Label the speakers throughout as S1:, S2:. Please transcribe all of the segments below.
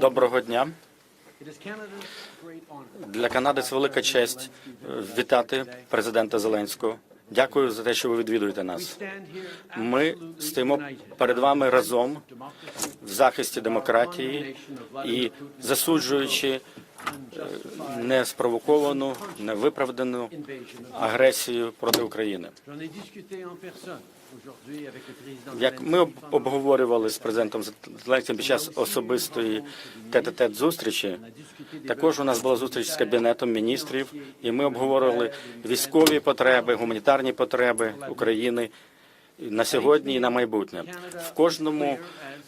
S1: Доброго дня. Для Канади це велика честь е, вітати президента Зеленського. Дякую за те, що ви відвідуєте нас. Ми стоїмо перед вами разом в захисті демократії і засуджуючи е, неспровоковану, невиправдану агресію проти України. Як ми обговорювали з президентом Зеленським під час особистої тет-а-тет зустрічі, також у нас була зустріч з кабінетом міністрів, і ми обговорювали військові потреби, гуманітарні потреби України на сьогодні і на майбутнє. В кожному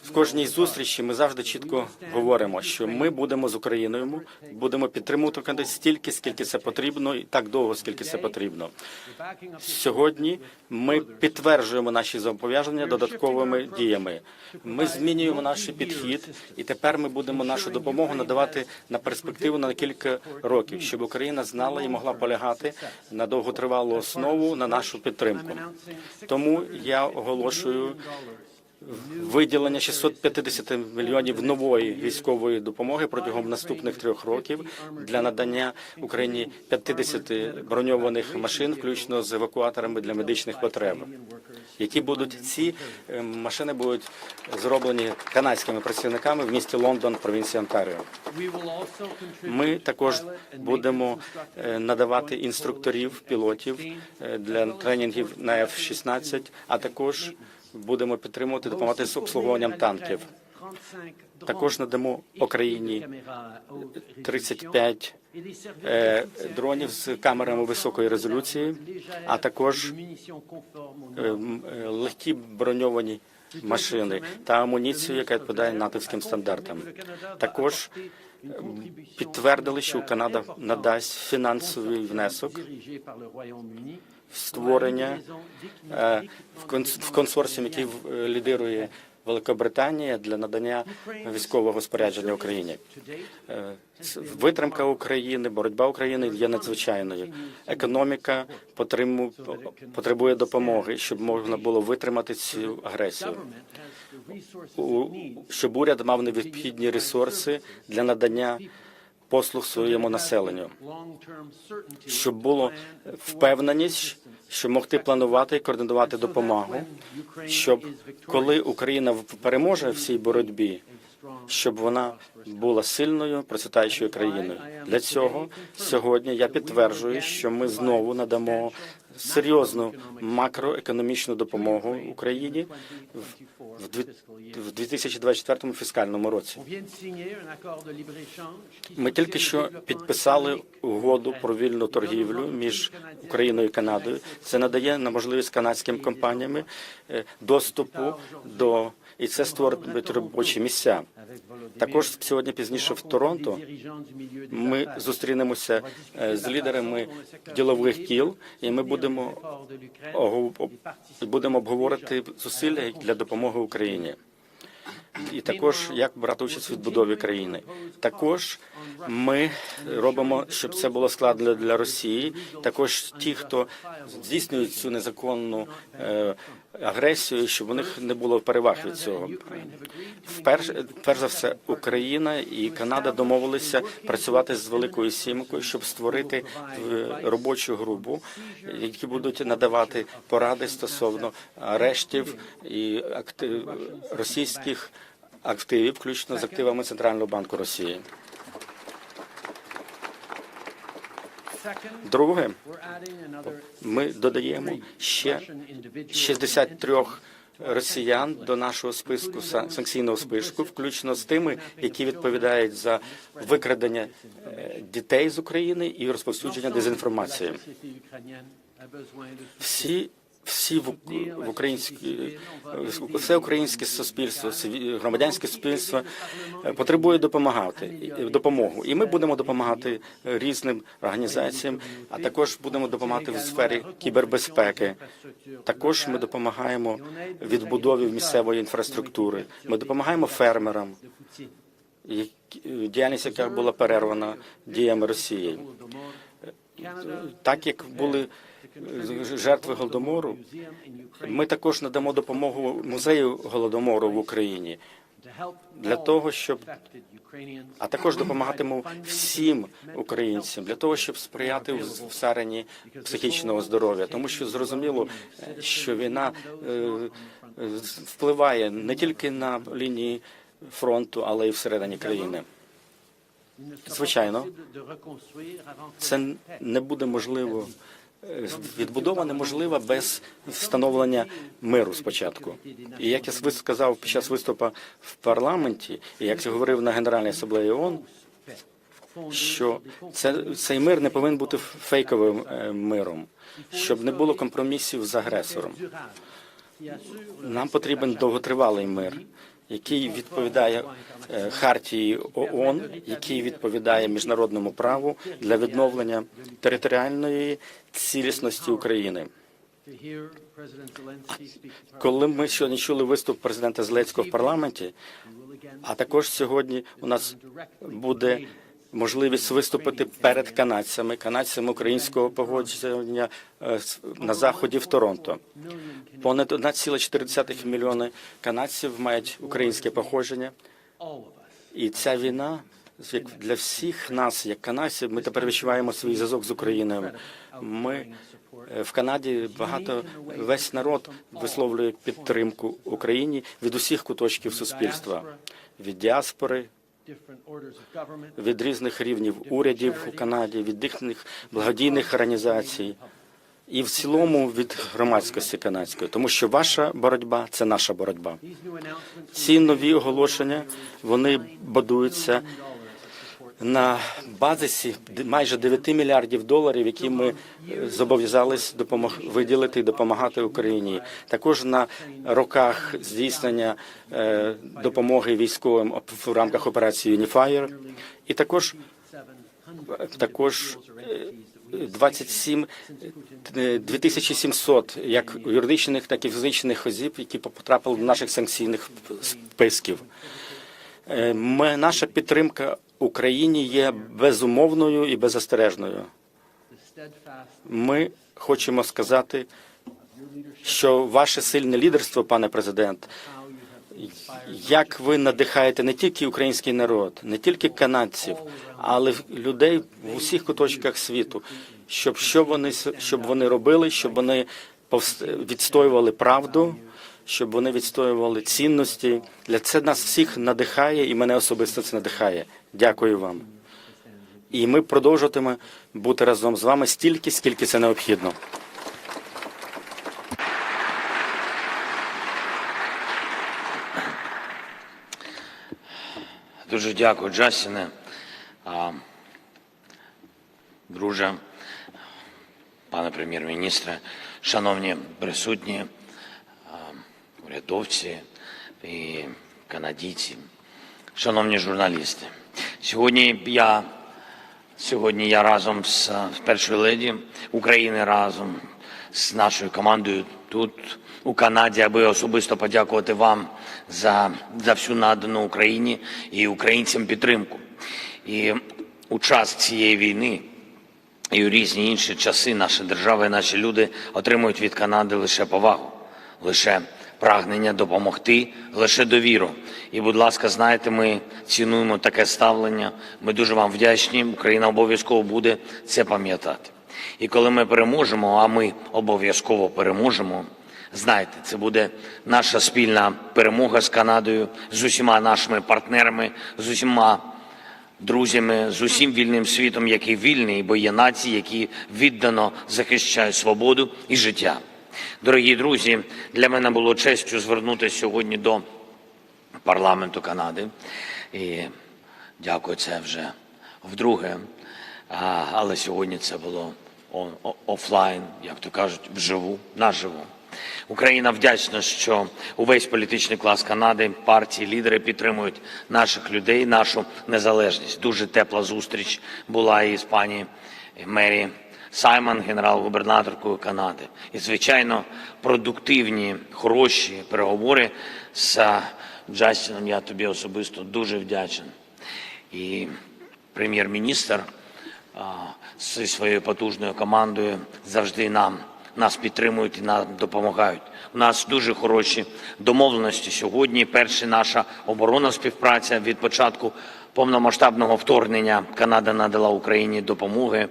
S1: в кожній зустрічі ми завжди чітко говоримо, що ми будемо з Україною, будемо підтримувати стільки, скільки це потрібно, і так довго, скільки це потрібно. Сьогодні ми підтверджуємо наші зобов'язання додатковими діями. Ми змінюємо наш підхід, і тепер ми будемо нашу допомогу надавати на перспективу на кілька років, щоб Україна знала і могла полягати на довготривалу основу на нашу підтримку. Тому я оголошую виділення 650 мільйонів нової військової допомоги протягом наступних трьох років для надання Україні 50 броньованих машин, включно з евакуаторами для медичних потреб. Які будуть ці е, машини будуть зроблені канадськими працівниками в місті Лондон, провінції Онтаріо. Ми також будемо е, надавати інструкторів, пілотів е, для тренінгів на F-16, а також будемо підтримувати допомагати з обслуговуванням танків. Також надамо Україні 35 е, дронів з камерами високої резолюції, а також е, е, легкі броньовані машини та амуніцію, яка відповідає натовським стандартам. Також підтвердили, що Канада надасть фінансовий внесок створення е, в конс- в консорціум, який е, лідирує Великобританія для надання військового спорядження Україні. Е, Витримка України, боротьба України є надзвичайною. Економіка потребує допомоги, щоб можна було витримати цю агресію. Щоб уряд мав необхідні ресурси для надання послуг своєму населенню. Щоб було впевненість, що могти планувати і координувати допомогу, щоб коли Україна переможе в цій боротьбі, щоб вона була сильною, процвітаючою країною. Для цього сьогодні я підтверджую, що ми знову надамо серйозну макроекономічну допомогу Україні в- в дві- в 2024 фіскальному році. Ми тільки що підписали угоду про вільну торгівлю між Україною і Канадою. Це надає на можливість канадським компаніям е, доступу до і це створить робочі місця. Також сьогодні пізніше в Торонто ми зустрінемося е, з лідерами ділових кіл, і ми будемо будемо обговорити зусилля для допомоги Україні. І також як брати участь в відбудові країни. Також ми робимо, щоб це було складно для Росії. Також ті, хто здійснюють цю незаконну е, агресію, щоб у них не було переваг від цього. Вперше, перш за все, Україна і Канада домовилися працювати з Великою Сімкою, щоб створити е, робочу групу, які будуть надавати поради стосовно арештів і актив російських активів, включно з активами Центрального банку Росії. Друге, ми додаємо ще 63 росіян до нашого списку сан- санкційного списку, включно з тими, які відповідають за викрадення е, дітей з України і розповсюдження дезінформації. Всі всі в, в українські все українське суспільство, громадянське суспільство е, потребує допомагати допомогу, і ми будемо допомагати різним організаціям, а також будемо допомагати в сфері кібербезпеки. Також ми допомагаємо відбудові місцевої інфраструктури. Ми допомагаємо фермерам, діяльність, яка була перервана діями Росії. Так як були жертви голодомору, ми також надамо допомогу музею голодомору в Україні. для того, щоб а також допомагатиму всім українцям для того, щоб сприяти в в царині психічного здоров'я, тому що зрозуміло, що війна е, впливає не тільки на лінії фронту, але й всередині країни. Звичайно, Це не буде можливо. Відбудова неможлива без встановлення миру спочатку. І як я сказав під час виступу в парламенті, і як я говорив на Генеральній асамблеї ООН, що це, цей мир не повинен бути фейковим е, миром, щоб не було компромісів з агресором. Нам потрібен довготривалий мир, який відповідає е, хартії ООН, який відповідає міжнародному праву для відновлення територіальної цілісності України. Коли ми сьогодні чули виступ президента Зеленського в парламенті, а також сьогодні у нас буде можливість виступити перед канадцями, канадцями українського погодження е, на заході в Торонто. Понад 1,4 мільйони канадців мають українське походження, і ця війна для всіх нас, як канадців, ми тепер відчуваємо свій зв'язок з Україною. Ми е, в Канаді багато весь народ висловлює підтримку Україні від усіх куточків суспільства, від діаспори, від різних рівнів урядів у Канаді, від різних благодійних організацій. і в цілому від громадськості канадської, тому що ваша боротьба це наша боротьба. Ці нові оголошення вони будуються на базисі майже 9 мільярдів доларів, які ми е, зобов'язались допомог виділити і допомагати Україні. Також на роках здійснення е, допомоги військовим в рамках операції Unifier. і також також е, 27 е, 2700 як юридичних, так і фізичних осіб, які потрапили до наших санкційних списків. Ми, наша підтримка Україні є безумовною і беззастережною. Ми хочемо сказати, що ваше сильне лідерство, пане президент, як ви надихаєте не тільки український народ, не тільки канадців, але людей в усіх куточках світу, щоб що вони щоб вони робили, щоб вони відстоювали правду, щоб вони відстоювали цінності. Для це нас всіх надихає, і мене особисто це надихає. Дякую вам. І ми продовжуватимемо бути разом з вами стільки, скільки це необхідно.
S2: Дуже дякую, Джастіне. Друже, пане прем'єр-міністре, шановні присутні, урядовці і канадійці, шановні журналісти. Сьогодні я, сьогодні я разом з з першою леді України разом з нашою командою тут у Канаді, аби особисто подякувати вам за, за всю надану Україні і українцям підтримку. І у час цієї війни і у різні інші часи наша держава і наші люди отримують від Канади лише повагу, лише прагнення допомогти, лише довіру. І, будь ласка, знаєте, ми цінуємо таке ставлення. Ми дуже вам вдячні. Україна обов'язково буде це пам'ятати. І коли ми переможемо, а ми обов'язково переможемо. Знаєте, це буде наша спільна перемога з Канадою, з усіма нашими партнерами, з усіма друзями, з усім вільним світом, який вільний, бо є нації, які віддано захищають свободу і життя. Дорогі друзі, для мене було честю звернутися сьогодні до парламенту Канади. І дякую, це вже вдруге. Але сьогодні це було офлайн, як то кажуть, вживу, наживо. Україна вдячна, що увесь політичний клас Канади, партії, лідери підтримують наших людей, нашу незалежність. Дуже тепла зустріч була і з пані Мері Саймон, генерал-губернаторкою Канади. І, звичайно, продуктивні, хороші переговори з Джастіном. Я тобі особисто дуже вдячний. І прем'єр-міністр зі своєю потужною командою завжди нам нас підтримують і нам допомагають. У нас дуже хороші домовленості сьогодні. Перша наша оборонна співпраця від початку повномасштабного вторгнення Канада надала Україні допомоги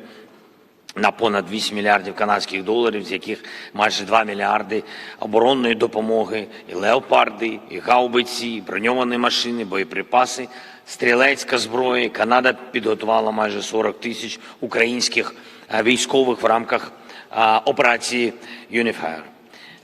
S2: на понад 8 мільярдів канадських доларів, з яких майже 2 мільярди оборонної допомоги, і леопарди, і гаубиці, і броньовані машини, боєприпаси, стрілецька зброя. Канада підготувала майже 40 тисяч українських е, військових в рамках е, операції Unifier.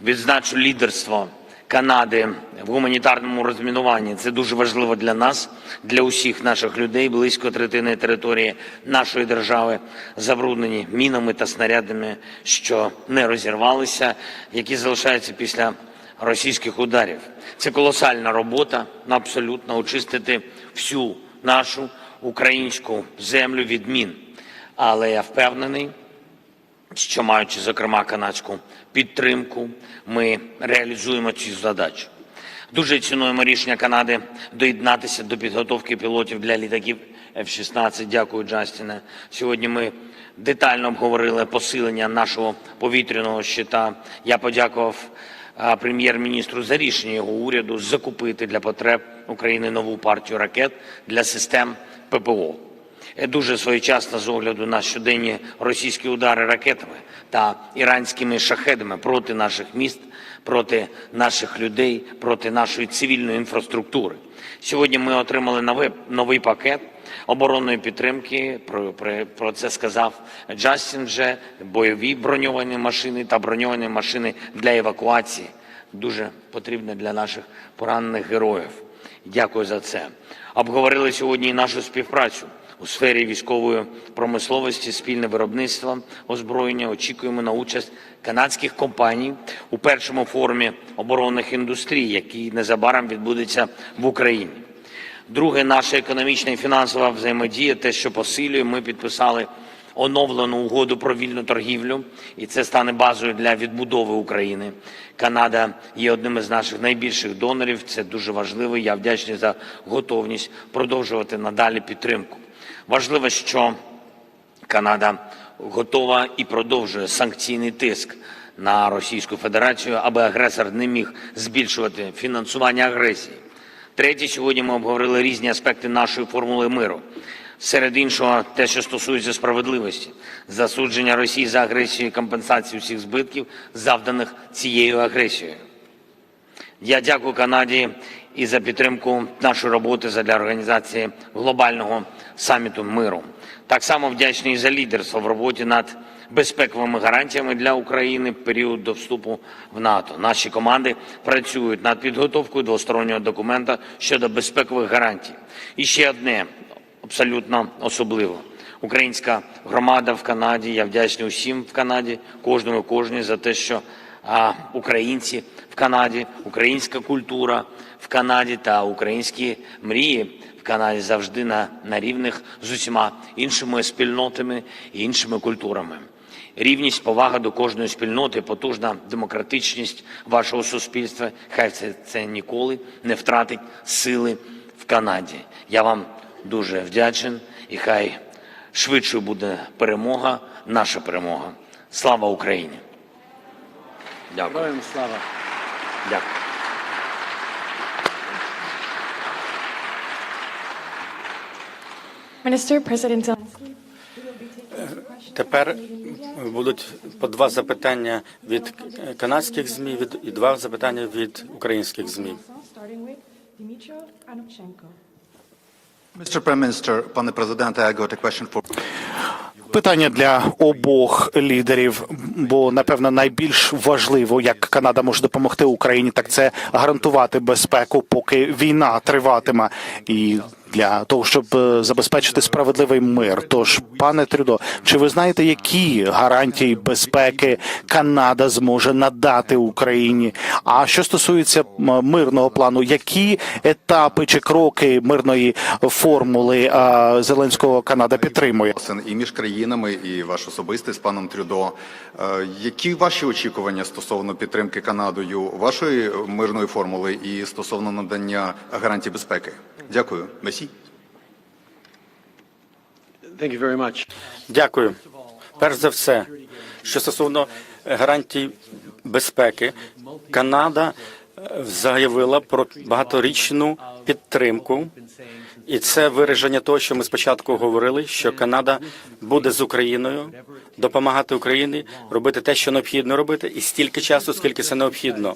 S2: Відзначу лідерство Канади в гуманітарному розмінуванні. Це дуже важливо для нас, для усіх наших людей. Близько третини території нашої держави забруднені мінами та снарядами, що не розірвалися, які залишаються після російських ударів. Це колосальна робота, абсолютно очистити всю нашу українську землю від мін. Але я впевнений, що маючи зокрема канадську підтримку, ми реалізуємо цю задачу. Дуже цінуємо рішення Канади доєднатися до підготовки пілотів для літаків F-16. Дякую, Джастіне. Сьогодні ми детально обговорили посилення нашого повітряного щита. Я подякував прем'єр-міністру за рішення його уряду закупити для потреб України нову партію ракет для систем ППО. Е, дуже своєчасно з огляду на щоденні російські удари ракетами та іранськими шахедами проти наших міст, проти наших людей, проти нашої цивільної інфраструктури. Сьогодні ми отримали новий, новий пакет оборонної підтримки. Про, про, про це сказав Джастін вже бойові броньовані машини та броньовані машини для евакуації. Дуже потрібно для наших поранених героїв. Дякую за це. Обговорили сьогодні і нашу співпрацю у сфері військової промисловості, спільне виробництво озброєння. Очікуємо на участь канадських компаній у першому форумі оборонних індустрій, який незабаром відбудеться в Україні. Друге, наша економічна і фінансова взаємодія, те, що посилює, ми підписали оновлену угоду про вільну торгівлю, і це стане базою для відбудови України. Канада є одним із наших найбільших донорів. Це дуже важливо. Я вдячний за готовність продовжувати надалі підтримку. Важливо, що Канада готова і продовжує санкційний тиск на Російську Федерацію, аби агресор не міг збільшувати фінансування агресії. Третє, сьогодні ми обговорили різні аспекти нашої формули миру. Серед іншого, те, що стосується справедливості, засудження Росії за агресію і компенсацію всіх збитків, завданих цією агресією. Я дякую Канаді і за підтримку нашої роботи для організації глобального саміту миру. Так само вдячний за лідерство в роботі над безпековими гарантіями для України в період до вступу в НАТО. Наші команди працюють над підготовкою двостороннього документа щодо безпекових гарантій. І ще одне абсолютно особливо. Українська громада в Канаді. Я вдячний усім в Канаді, кожному кожній за те, що а, українці в Канаді, українська культура в Канаді та українські мрії в Канаді завжди на, на рівних з усіма іншими спільнотами і іншими культурами. Рівність, повага до кожної спільноти, потужна демократичність вашого суспільства. Хай це, це ніколи не втратить сили в Канаді. Я вам дуже вдячен і хай швидшою буде перемога, наша перемога. Слава Україні! Дякую.
S3: Слава.
S2: Дякую.
S1: Тепер будуть по два запитання від канадських змі від і два запитання від українських змі.
S4: Пане президенте, I got a question for
S5: Питання для обох лідерів, бо напевно найбільш важливо, як Канада може допомогти Україні, так це гарантувати безпеку, поки війна триватиме, і для того, щоб е, забезпечити справедливий мир. Тож, пане Трюдо, чи ви знаєте, які гарантії безпеки Канада зможе надати Україні? А що стосується мирного плану, які етапи чи кроки мирної формули Зеленського Канада підтримує?
S4: і між країнами, і ваш особистий з паном Трюдо. Е, Які ваші очікування стосовно підтримки Канадою вашої мирної формули і стосовно надання гарантій безпеки? Дякую. Месі.
S3: Thank you very much.
S1: Дякую. Перш за все, що стосовно гарантій безпеки, Канада е, заявила про багаторічну підтримку. І це вираження того, що ми спочатку говорили, що Канада буде з Україною допомагати Україні робити те, що необхідно робити, і стільки часу, скільки це необхідно.